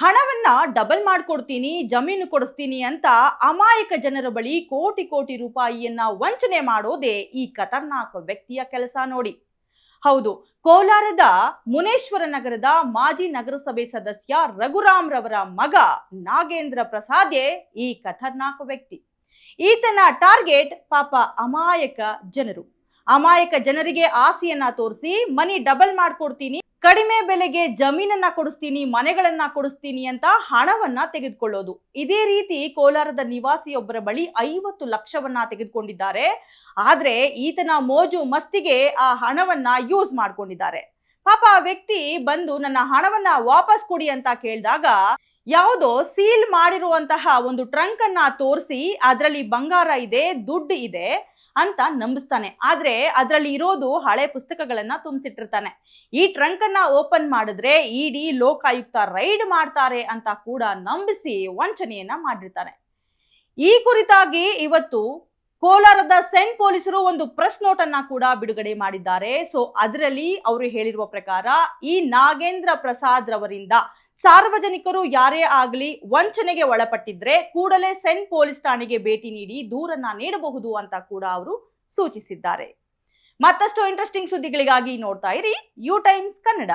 ಹಣವನ್ನ ಡಬಲ್ ಮಾಡ್ಕೊಡ್ತೀನಿ, ಜಮೀನು ಕೊಡಿಸ್ತೀನಿ ಅಂತ ಅಮಾಯಕ ಜನರ ಬಳಿ ಕೋಟಿ ಕೋಟಿ ರೂಪಾಯಿಯನ್ನ ವಂಚನೆ ಮಾಡೋದೇ ಈ ಖತರ್ನಾಕ್ ವ್ಯಕ್ತಿಯ ಕೆಲಸ ನೋಡಿ. ಹೌದು, ಕೋಲಾರದ ಮುನೇಶ್ವರ ನಗರದ ಮಾಜಿ ನಗರಸಭೆ ಸದಸ್ಯ ರಘುರಾಮ್ ರವರ ಮಗ ನಾಗೇಂದ್ರ ಪ್ರಸಾದೆ ಈ ಖತರ್ನಾಕ್ ವ್ಯಕ್ತಿ. ಈತನ ಟಾರ್ಗೆಟ್ ಪಾಪ ಅಮಾಯಕ ಜನರು. ಅಮಾಯಕ ಜನರಿಗೆ ಆಸೆಯನ್ನ ತೋರಿಸಿ ಮನಿ ಡಬಲ್ ಮಾಡ್ಕೊಡ್ತೀನಿ. ಕಡಿಮೆ ಬೆಲೆಗೆ ಜಮೀನನ್ನ ಕೊಡಿಸ್ತೀನಿ, ಮನೆಗಳನ್ನ ಕೊಡಿಸ್ತೀನಿ ಅಂತ ಹಣವನ್ನ ತೆಗೆದುಕೊಳ್ಳೋದು. ಇದೇ ರೀತಿ ಕೋಲಾರದ ನಿವಾಸಿಯೊಬ್ಬರ ಬಳಿ ಐವತ್ತು ಲಕ್ಷವನ್ನ ತೆಗೆದುಕೊಂಡಿದ್ದಾರೆ. ಆದ್ರೆ ಈತನ ಮೋಜು ಮಸ್ತಿಗೆ ಆ ಹಣವನ್ನ ಯೂಸ್ ಮಾಡ್ಕೊಂಡಿದ್ದಾರೆ. ಪಾಪ ಆ ವ್ಯಕ್ತಿ ಬಂದು ನನ್ನ ಹಣವನ್ನ ವಾಪಸ್ ಕೊಡಿ ಅಂತ ಕೇಳಿದಾಗ ಯಾವುದೋ ಸೀಲ್ ಮಾಡಿರುವಂತಹ ಒಂದು ಟ್ರಂಕ್ ಅನ್ನ ತೋರಿಸಿ ಅದರಲ್ಲಿ ಬಂಗಾರ ಇದೆ, ದುಡ್ಡು ಇದೆ ಅಂತ ನಂಬಿಸ್ತಾನೆ. ಆದ್ರೆ ಅದರಲ್ಲಿ ಇರೋದು ಹಳೆ ಪುಸ್ತಕಗಳನ್ನ ತುಂಬಿಸಿಟ್ಟಿರ್ತಾನೆ. ಈ ಟ್ರಂಕ್ ಅನ್ನ ಓಪನ್ ಮಾಡಿದ್ರೆ ಇಡಿ ಲೋಕಾಯುಕ್ತ ರೈಡ್ ಮಾಡ್ತಾರೆ ಅಂತ ಕೂಡ ನಂಬಿಸಿ ವಂಚನೆಯನ್ನ ಮಾಡಿರ್ತಾನೆ. ಈ ಕುರಿತಾಗಿ ಇವತ್ತು ಕೋಲಾರದ ಸೆಂಟ್ ಪೊಲೀಸರು ಒಂದು ಪ್ರೆಸ್ ನೋಟ್ ಅನ್ನ ಕೂಡ ಬಿಡುಗಡೆ ಮಾಡಿದ್ದಾರೆ. ಸೊ, ಅದರಲ್ಲಿ ಅವರು ಹೇಳಿರುವ ಪ್ರಕಾರ ಈ ನಾಗೇಂದ್ರ ಪ್ರಸಾದ್ ರವರಿಂದ ಸಾರ್ವಜನಿಕರು ಯಾರೇ ಆಗಲಿ ವಂಚನೆಗೆ ಒಳಪಟ್ಟಿದ್ರೆ ಕೂಡಲೇ ಸೆಂಟ್ ಪೊಲೀಸ್ ಠಾಣೆಗೆ ಭೇಟಿ ನೀಡಿ ದೂರನ್ನ ನೀಡಬಹುದು ಅಂತ ಕೂಡ ಅವರು ಸೂಚಿಸಿದ್ದಾರೆ. ಮತ್ತಷ್ಟು ಇಂಟ್ರೆಸ್ಟಿಂಗ್ ಸುದ್ದಿಗಳಿಗಾಗಿ ನೋಡ್ತಾ ಇರಿ ಯು ಟೈಮ್ಸ್ ಕನ್ನಡ.